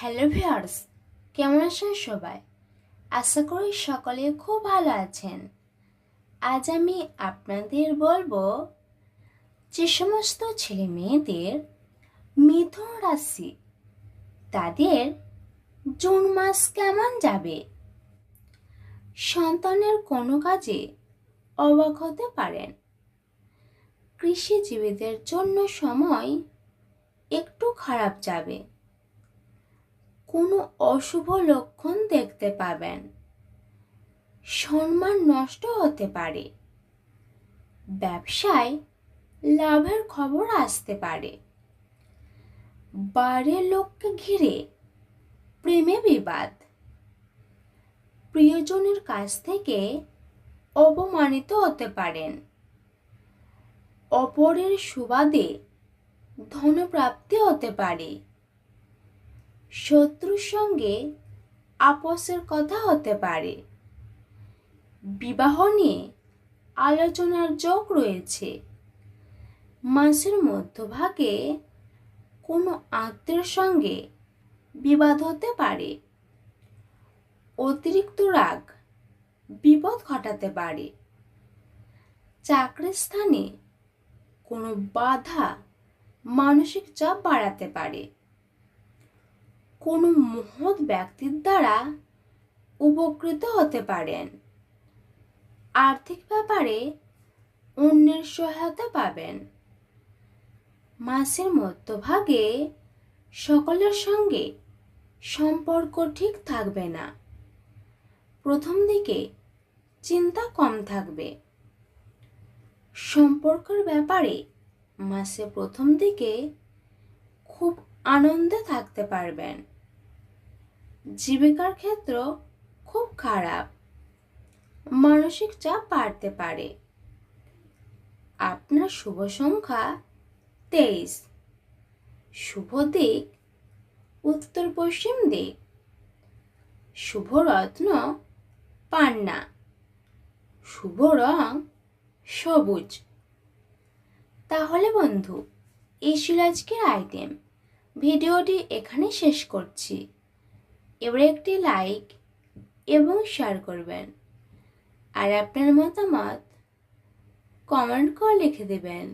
Hello viewers, কেমন আছেন সবাই? আশা করি সকলে খুব ভালো আছেন। আজ আমি আপনাদের বলব যে সমস্ত ছেলে মেয়েদের মিথুন রাশি, তাদের জুন মাস কেমন যাবে? সন্তানের কোনো কাজে অবাক হতে পারেন। কৃষিজীবীদের জন্য সময় একটু খারাপ যাবে। কোনো অশুভ লক্ষণ দেখতে পাবেন। সম্মান নষ্ট হতে পারে। ব্যবসায় লাভের খবর আসতে পারে। বাড়ির লোককে ঘিরে প্রেমে বিবাদ। প্রিয়জনের কাছ থেকে অপমানিত হতে পারেন। অপরের সুবাদে ধনপ্রাপ্তি হতে পারে। শত্রুর সঙ্গে আপসের কথা হতে পারে। বিবাহ নিয়ে আলোচনার যোগ রয়েছে। মাসের মধ্যভাগে কোনো আত্মীয়ের সঙ্গে বিবাদ হতে পারে। অতিরিক্ত রাগ, বিপদ ঘটাতে পারে। চাকরির স্থানে কোনো বাধা মানসিক চাপ বাড়াতে পারে। কোনো মহৎ ব্যক্তির দ্বারা উপকৃত হতে পারেন। আর্থিক ব্যাপারে অন্যের সহায়তা পাবেন। মাসের মধ্যভাগে সকলের সঙ্গে সম্পর্ক ঠিক থাকবে না। প্রথম দিকে চিন্তা কম থাকবে। সম্পর্কের ব্যাপারে মাসে প্রথম দিকে খুব আনন্দে থাকতে পারবেন। জীবিকার ক্ষেত্র খুব খারাপ। মানসিক চাপ বাড়তে পারে। আপনার শুভ সংখ্যা তেইশ। শুভ দিক উত্তর পশ্চিম দিক। শুভ রত্ন পান্না। শুভ রং সবুজ। তাহলে বন্ধু, এই ছিল আজকের আইটেম ভিডিওটি এখানে শেষ করছি। এবার একটি লাইক এবং শেয়ার করবেন। আর আপনার মতামত কমেন্ট করে লিখে দেবেন।